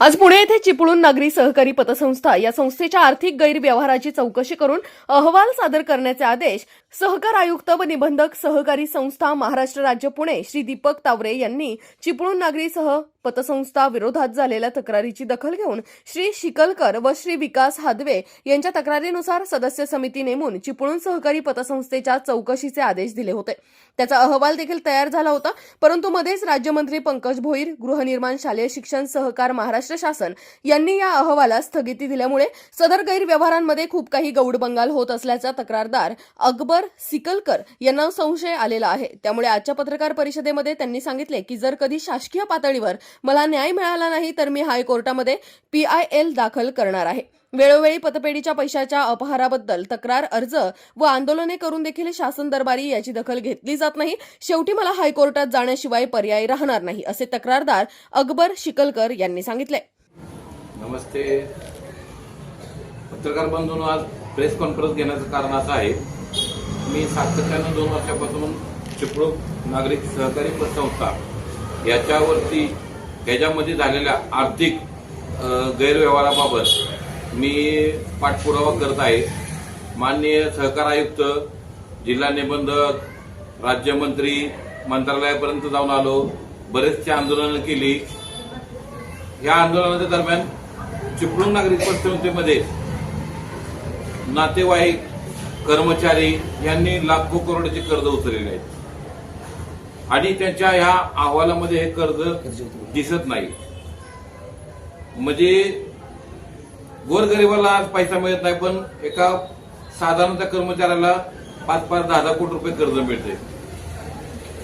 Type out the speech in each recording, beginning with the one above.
आज पुणे येथे चिपळूण नागरी सहकारी पतसंस्था या संस्थेच्या आर्थिक गैरव्यवहाराची चौकशी करून अहवाल सादर करण्याचे आदेश सहकार आयुक्त व निबंधक सहकारी संस्था महाराष्ट्र राज्य पुणे श्री दीपक तावरे यांनी चिपळूण नागरी सह पतसंस्था विरोधात झालेल्या तक्रारीची दखल घेऊन श्री शिकलकर व श्री विकास हादवे यांच्या तक्रारीनुसार सदस्य समिती नेमून चिपळूण सहकारी पतसंस्थेच्या चौकशीचे आदेश दिले होते. त्याचा अहवाल देखील तयार झाला होता परंतु मध्येच राज्यमंत्री पंकज भोईर गृहनिर्माण शालेय शिक्षण सहकार महाराष्ट्र शासन यांनी या अहवालास स्थगिती दिल्यामुळे सदर गैरव्यवहारांमध्ये खूप काही गौडबंगाल होत असल्याचा तक्रारदार अकबर सिकलकर यांना संशय आलेला आहे. त्यामुळे आजच्या पत्रकार परिषदेमध्ये त्यांनी सांगितले की जर कधी शासकीय पातळीवर मला न्याय मिळाला नाही तर मी हायकोर्टामध्ये पी आय एल दाखल करणार आहे. वेळोवेळी पतपेढीच्या पैशाच्या अपहाराबद्दल तक्रार अर्ज व आंदोलने करून देखील शासन दरबारी याची दखल घेतली जात नाही. शेवटी मला हायकोर्टात जाण्याशिवाय पर्याय राहणार नाही असे तक्रारदार अकबर शिकलकर यांनी सांगितले. नमस्ते. पत्रकार बंधून आज प्रेस कॉन्फरन्स घेण्याचं कारण असं आहे मी सातत्यानं दोन वर्षापासून चिपळूण नागरिक सहकारी पतसंस्था याच्यावरती त्याच्यामध्ये झालेल्या आर्थिक गैरव्यवहाराबाबत मी पाठपुरावा करत आहे. माननीय सहकार आयुक्त जिल्हा निबंधक राज्यमंत्री मंत्रालयापर्यंत जाऊन आलो. बरेचशी आंदोलनं केली. या आंदोलनाच्या दरम्यान चिपळूण नागरिक पतसंस्थेमध्ये नातेवाईक कर्मचारी यांनी लाखो करोडचे कर्ज उचललेले आहेत. आणि त्यांच्या ह्या अहवालामध्ये हे कर्ज दिसत नाही. म्हणजे गोरगरिबाला आज पैसा मिळत नाही पण एका साधारणतः कर्मचाऱ्याला पाच पाच दहा दहा कोटी रुपये कर्ज मिळते.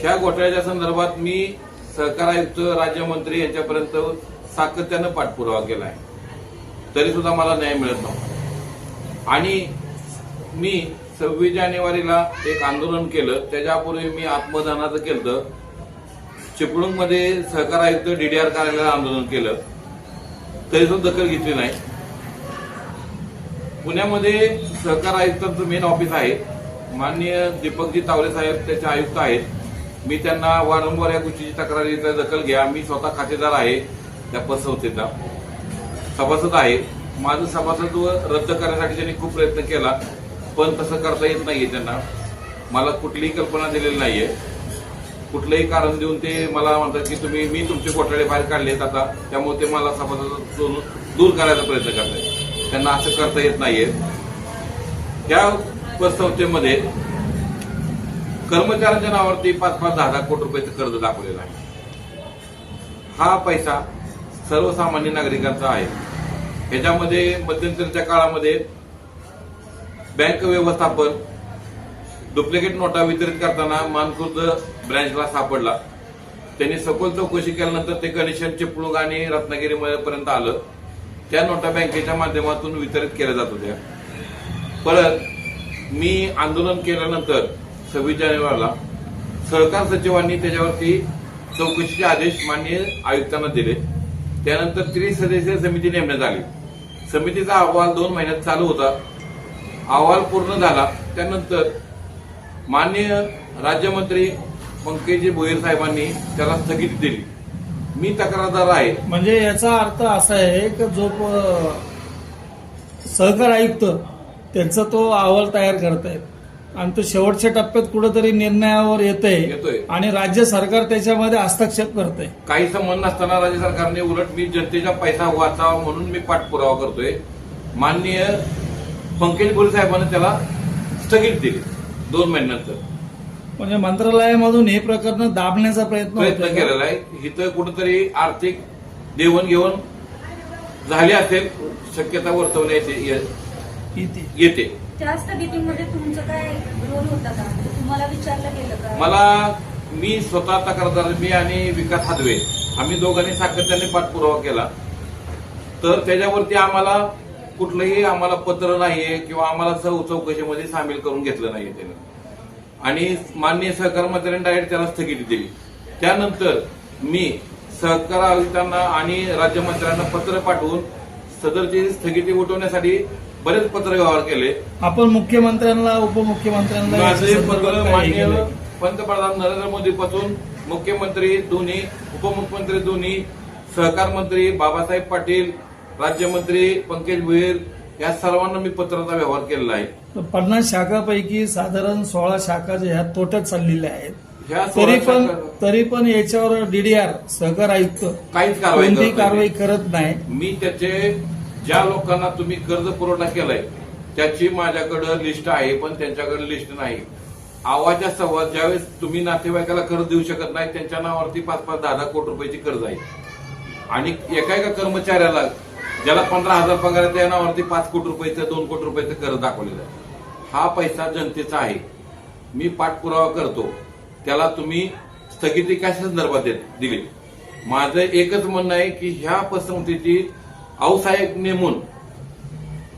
ह्या घोटाळ्याच्या संदर्भात मी सहकार आयुक्त राज्यमंत्री यांच्यापर्यंत सातत्यानं पाठपुरावा केला आहे तरी सुद्धा मला न्याय मिळत नव्हता. आणि मी सव्वीस जानेवारीला एक आंदोलन केलं. त्याच्यापूर्वी मी आत्मदानाचं केलं चिपळूणमध्ये सहकार आयुक्त डीडीआर कार्यालयाला आंदोलन केलं. तरी सुद्धा दखल घेतली नाही. पुण्यामध्ये सहकार आयुक्तांचं मेन ऑफिस आहे. माननीय दीपकजी तावरे साहेब त्याचे आयुक्त आहेत. मी त्यांना वारंवार या गोष्टीची तक्रारीचा दखल घ्या. मी स्वतः खातेदार आहे त्या पतसंस्थेचा सभासद आहे. माझं सभासदत्व रद्द करण्यासाठी त्यांनी खूप प्रयत्न केला. पण तसं करता येत नाहीये त्यांना. मला कुठलीही कल्पना दिलेली नाहीये. कुठलंही कारण देऊन ते मला म्हणतात की तुम्ही मी तुमचे घोटाळे बाहेर काढलेत आता. त्यामुळे ते मला सभासद दूर करायचा प्रयत्न करतायत. त्यांना असं करता येत नाहीये. त्या पतसंस्थेमध्ये कर्मचाऱ्यांच्या नावावरती पाच पाच दहा दहा कोटी रुपयाचं कर्ज दाखवलेलं आहे. हा पैसा सर्वसामान्य नागरिकांचा आहे. ह्याच्यामध्ये मध्यंतरीच्या काळामध्ये बँक व्यवस्थापन डुप्लिकेट नोटा वितरित करताना मानखुर्द ब्रँचला सापडला. त्यांनी सखोल चौकशी केल्यानंतर ते गणेशन चिपळूण आणि रत्नागिरी पर्यंत आलं. त्या नोटा बँकेच्या माध्यमातून वितरित केल्या जात होत्या. परत मी आंदोलन केल्यानंतर सव्वीस जानेवारीला सहकार सचिवांनी त्याच्यावरती चौकशीचे आदेश माननीय आयुक्तांना दिले. त्यानंतर त्रिसदस्यीय समिती नेमण्यात आली. समितीचा अहवाल दोन महिन्यात चालू होता. अहवाल पूर्ण झाला त्यानंतर माननीय राज्यमंत्री पंकजी भोईर साहेबांनी त्याला स्थगिती दिली. मी तक्रारदार आहे. म्हणजे याचा अर्थ असा आहे की जो सहकार आयुक्त त्यांचा तो अहवाल तयार करतायत आणि तो शेवटच्या टप्प्यात कुठेतरी निर्णयावर येतोय. येतंय. आणि राज्य सरकार त्याच्यामध्ये हस्तक्षेप करतंय. काही संबंध नसताना राज्य सरकारने उलट मी जनतेचा पैसा वाचावा म्हणून मी पाठपुरावा करतोय. माननीय पंकज भोईर साहेबांनी त्याला स्थगित दिली. दोन महिन्यानंतर. म्हणजे मंत्रालयामधून हे प्रकरण दाबण्याचा प्रयत्न प्रयत्न होतोय. केलेला आहे. इथं कुठंतरी आर्थिक देवणघेवण झाली असेल शक्यता वर्तवण्याची ये- इथे. येते. त्या स्थगितीमध्ये तुमचं काय रोल होता का? तुम्हाला विचारलं गेलं का? मला मी स्वतः तक्रारदार मी आणि विकास हादवे. आम्ही दोघांनी सातत्याने पाठपुरावा केला. तर त्याच्यावरती आम्हाला कुठलंही आम्हाला पत्र नाहीये किंवा आम्हाला चौकशीमध्ये सामील करून घेतलं नाहीये त्याने. आणि माननीय सहकार मंत्र्यांनी डायरेक्ट त्याला स्थगिती दिली. त्यानंतर मी सहकार आयुक्तांना आणि राज्यमंत्र्यांना पत्र पाठवून सदरची स्थगिती उठवण्यासाठी बरेच पत्र व्यवहार केले. आपण मुख्यमंत्र्यांना उपमुख्यमंत्र्यांना माझे पत्र माननीय केलंय? पंतप्रधान नरेंद्र मोदी पासून मुख्यमंत्री दोन्ही उपमुख्यमंत्री दोन्ही सहकार मंत्री बाबासाहेब पाटील राज्यमंत्री पंकज भुईर या सर्वांना मी पत्राचा व्यवहार केलेला आहे. पन्नास शाखापैकी साधारण सोळा शाखा ज्या ह्या तोट्यात चाललेल्या आहेत. तरी पण तरी पण याच्यावर डीडीआर सहकार आयुक्त काहीच कारवाई कोणतीही करत नाही. कारवाई करत नाही. मी त्याचे ज्या लोकांना तुम्ही कर्ज पुरवठा केलाय त्याची माझ्याकडे लिस्ट आहे पण त्यांच्याकडे लिस्ट नाही. आवाच्या संवाद ज्यावेळेस तुम्ही नातेवाईकाला कर्ज देऊ शकत नाही त्यांच्या नावावरती पाच पाच दहा दहा कोटी रुपयाची कर्ज आहे. आणि एका एका कर्मचाऱ्याला ज्याला पंधरा हजार पगार आहे त्या नावावरती पाच कोटी रुपयाचं दोन कोटी रुपयाचं कर्ज दाखवलेलं आहे. हा पैसा जनतेचा आहे. मी पाठपुरावा करतो. त्याला तुम्ही स्थगिती कशा संदर्भात देत- दिली? माझं एकच म्हणणं आहे की ह्या पसंतीची औसाहेब नेमून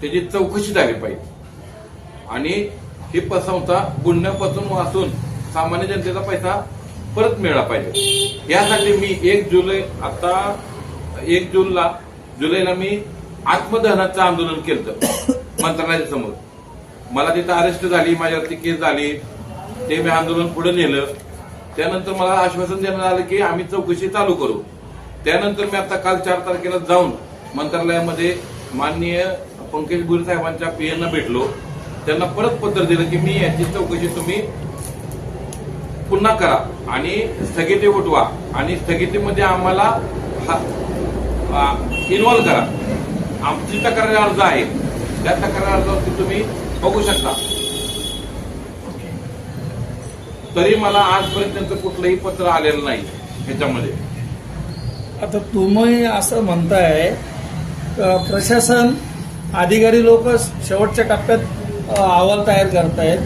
त्याची चौकशी झाली पाहिजे. आणि ही पसंता गुन्ह्यापासून वाचून सामान्य जनतेचा पैसा परत मिळाला पाहिजे. यासाठी मी एक जुलै आता एक जूनला जुलैला मी आत्मदहनाचं आंदोलन केलं मंत्रालयाच्या समोर. मला तिथं अरेस्ट झाली माझ्यावरती केस झाली ते मी आंदोलन पुढे नेलं. त्यानंतर मला आश्वासन देण्यात आलं की आम्ही चौकशी चालू करू. त्यानंतर मी आता काल चार तारखेला जाऊन मंत्रालयामध्ये माननीय पंकज भुरे साहेबांच्या पीएना भेटलो. त्यांना परत पत्र दिलं की मी याची चौकशी तुम्ही पुन्हा करा आणि स्थगिती उठवा. आणि स्थगितीमध्ये आम्हाला इन्व्हॉल्व करा. आमची तक्रार अर्ज आहे. त्या तक्रार अर्जावरती तुम्ही बघू शकता. तरी मला आजपर्यंत त्यांचं कुठलंही पत्र आलेलं नाही ह्याच्यामध्ये. आता तुम्ही असं म्हणताय प्रशासन अधिकारी लोक शेवटच्या टप्प्यात अहवाल तयार करतायत.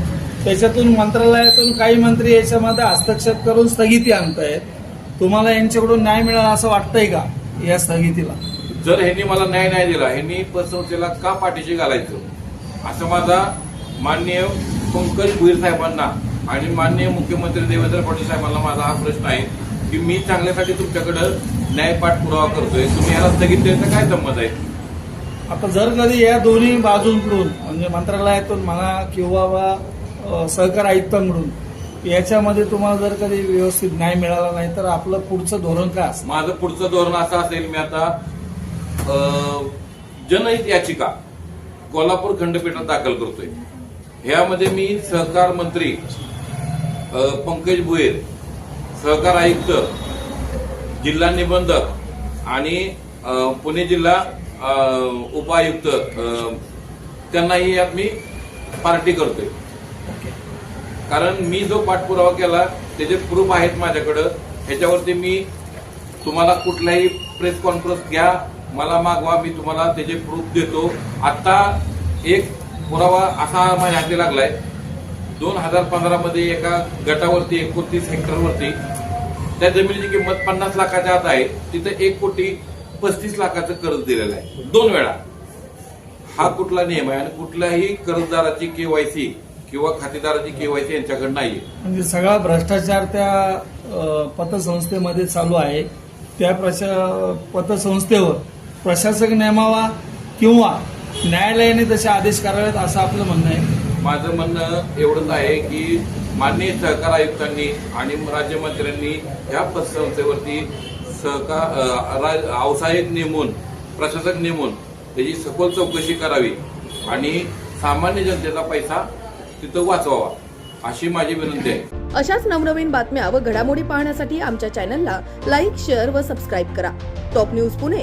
त्याच्यातून मंत्रालयातून काही मंत्री याच्यामध्ये हस्तक्षेप करून स्थगिती आणतायत. तुम्हाला यांच्याकडून न्याय मिळाला असं वाटतंय का या स्थगितीला? जर ह्यांनी मला न्याय नाही दिला ह्यांनी पसंतीला का पाठीशी घालायचं? असं माझा माननीय पंकज भुईर साहेबांना आणि माननीय मुख्यमंत्री देवेंद्र फडणवीस साहेबांना माझा हा प्रश्न आहे की मी चांगल्यासाठी तुमच्याकडे न्याय पाठपुरावा करतोय. तुम्ही याला स्थगित द्यायचं काय संमत आहे? आता जर कधी या दोन्ही बाजूंकडून म्हणजे मंत्रालयातून म्हणा किंवा सहकार आयुक्तांकडून याच्यामध्ये तुम्हाला जर कधी व्यवस्थित न्याय मिळाला नाही तर आपलं पुढचं धोरण काय माझं पुढचं धोरण असं असेल मी आता जनहित याचिका कोल्हापूर खंडपीठात दाखल करतोय. ह्यामध्ये मी सहकार मंत्री पंकज भुयर सहकार आयुक्त जिल्हा निबंधक आणि पुणे जिल्हा उपायुक्त त्यांनाही यात मी पार्टी करतोय. कारण मी जो पाठपुरावा केला त्याचे प्रूफ आहेत माझ्याकडं ह्याच्यावरती मी तुम्हाला कुठलाही प्रेस कॉन्फरन्स घ्या मला मागवा मी तुम्हाला त्याचे प्रूफ देतो. आता एक पुरावा असा माझ्या हाती लागलाय. दोन हजार पंधरामध्ये एका गटावरती एकोणतीस हेक्टरवरती त्या जमिनीची किंमत पन्नास लाखाच्या आत आहे. तिथं एक कोटी पस्तीस लाखाचं कर्ज दिलेलं आहे. दोन वेळा. हा कुठला नियम आहे? आणि कुठल्याही कर्जदाराची केवायसी किंवा खातेदाराची केवायसी यांच्याकडे नाहीये. म्हणजे सगळा भ्रष्टाचार त्या पतसंस्थेमध्ये चालू आहे. त्या प्रशा पतसंस्थेवर प्रशासक नेमावा किंवा न्यायालयाने तसे आदेश करावेत असं आपलं म्हणणं आहे. माझं म्हणणं एवढंच आहे की माननीय सहकार आयुक्तांनी आणि राज्यमंत्र्यांनी या पतसंस्थेवरती सहकार व्यावसायिक नेमून प्रशासक नेमून त्याची सखोल चौकशी करावी आणि सामान्य जनतेचा पैसा तिथं वाचवावा अशी माझी विनंती आहे. अशाच नवनवीन बातम्या व घडामोडी पाहण्यासाठी आमच्या चॅनलला लाईक शेअर व सबस्क्राईब करा. Top news Pune.